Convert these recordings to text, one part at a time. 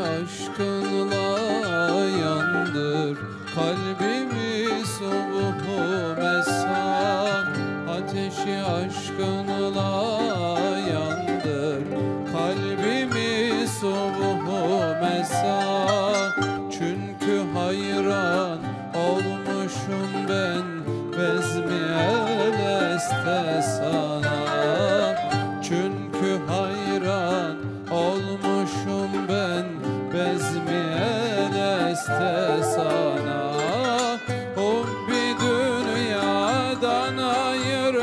aşkınla yandır Kalbimi soğuhu mesah Ateşi aşkınla yandır Kalbimi soğuhu mesah Çünkü hayran olmuşum ben. Bezmi eleste sana Çünkü hayran işte sana oh Hubbi dünyadan ayır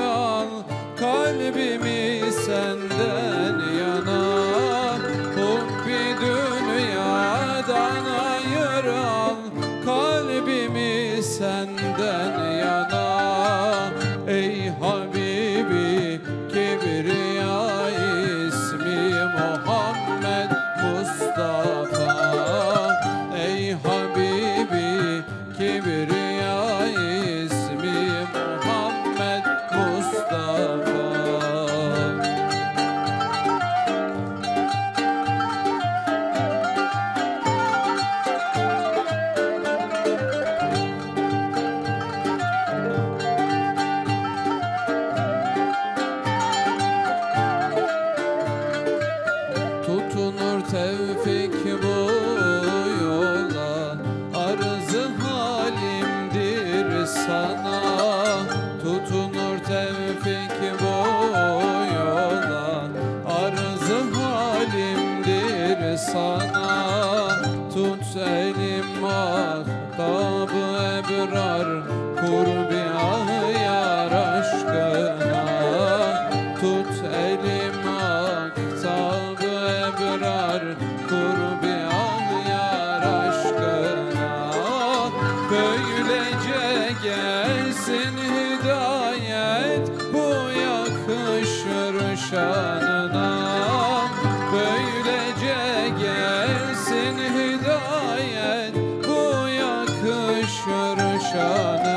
Kalbimi senden yana oh Hubbi dünyadan ayır Kalbimi senden bu yola Arızı halimdir sana. Tut elim mahtabı ebrar Kurbi ahyar Tut elim Krishna